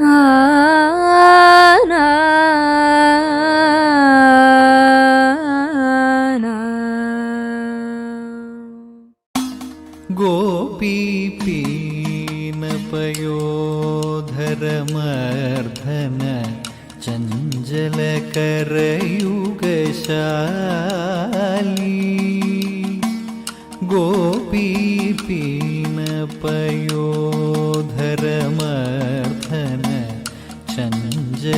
啊。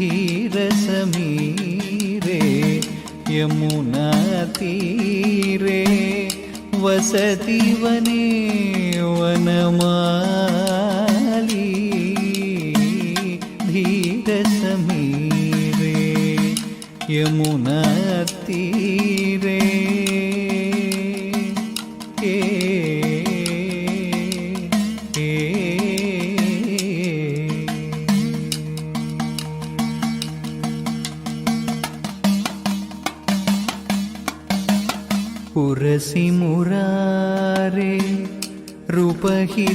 धीरसमीरे यमुनातीरे वसती वने वनमाली धीरसमीरे यमुनातीरे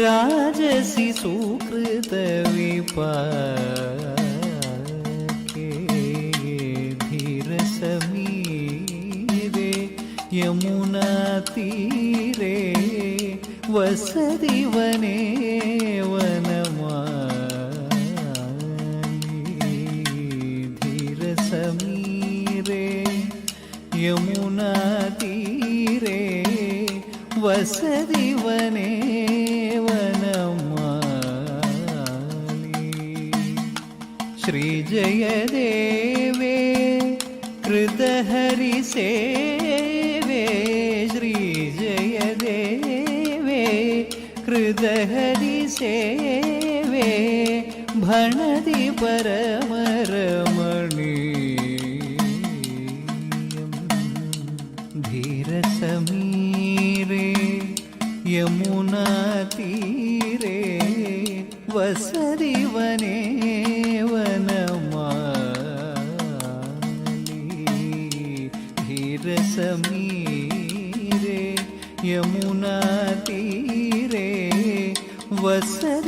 राजसि समीरे धीरसमीरे यमुनातीरे वसति वने यमुना तीरे वसरी वने वनमीर समी रे यमुना तीरे वसरी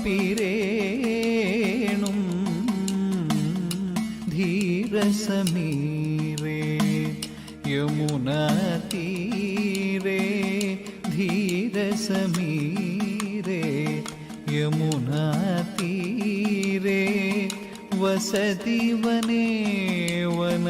സംഗത പവന ചലിതമപിരേണും ധീരസമീരേ യമുനാതീരേ ധീരസമീരേ യമുനാതീരേ വസതി വനേ വനമാലീ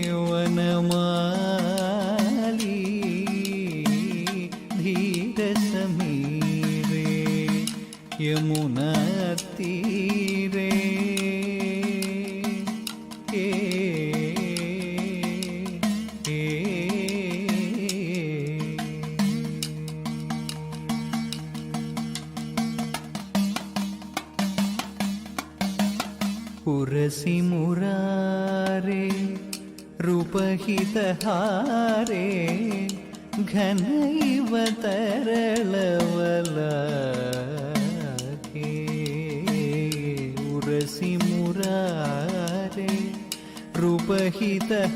വനമാലി ധീരസമീരേ യമുനത്തീ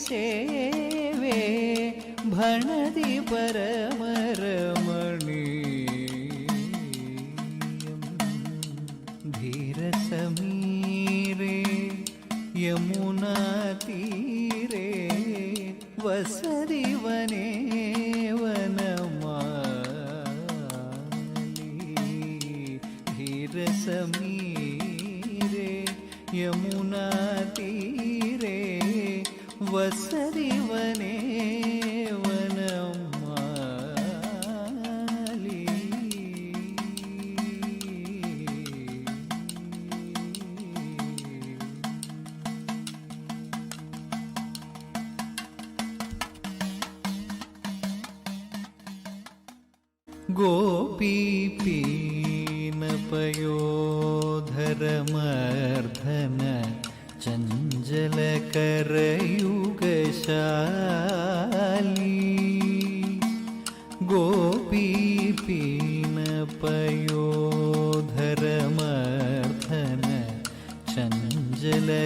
കൃതഹരിസേവേ ഭണതി പരമരമണീയം ധീരസമീരേ യമുനാതീരേ വസതി വനേ വനമാലി ധീരസമീരേ യമുനാതീരേ വസതി വനേ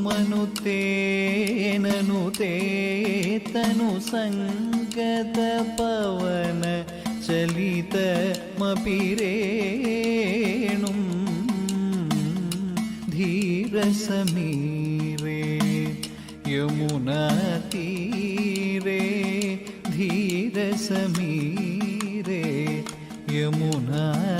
मृदुवेणुं बहुमनुतेननुते तनुसङ्गतपवन चलितमपि रेणुं धीरसमीरे यमुनातीरे धीरसमीरे यमुनातीरे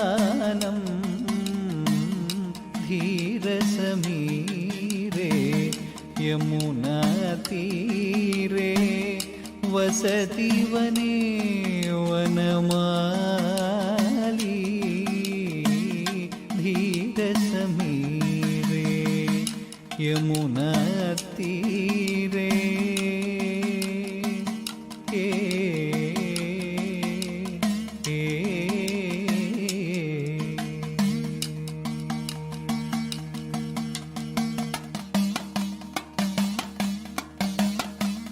धीरसमीरे यमुनातीरे वसति वने वनमाली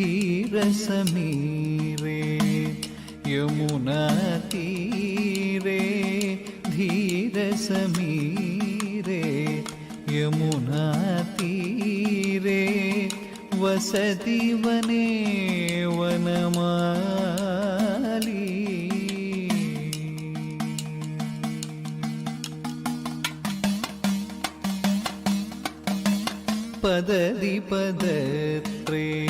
धीरसमीरे यमुनातीरे धीरसमीरे यमुनातीरे वसति वने वनमाली पदति पदत्रे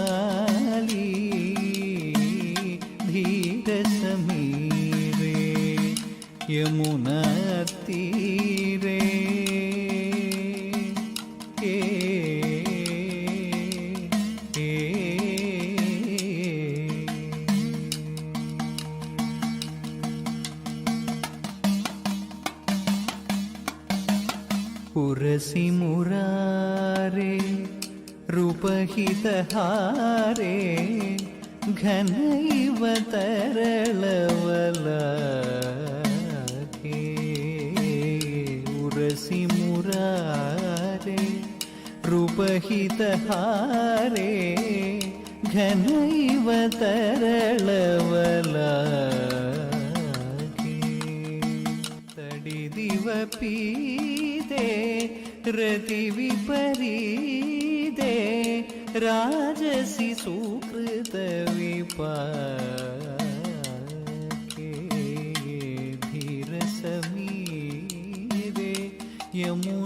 ಯಮುನ ತೀರೆ ಏ ಪುರಸಿ ಮುರಾರೆ ರೂಪಹಿತಹಾರೆ ಘನೈವ ತರಳವಲಾ रूपहितहारे घनैव तरलवलाके तडिदिव पीते रतिविपरीते राजसि सुकृतविपाके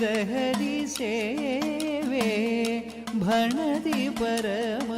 दहरि सेवे भणति परम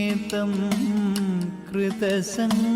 कृतं कृतसङ्ग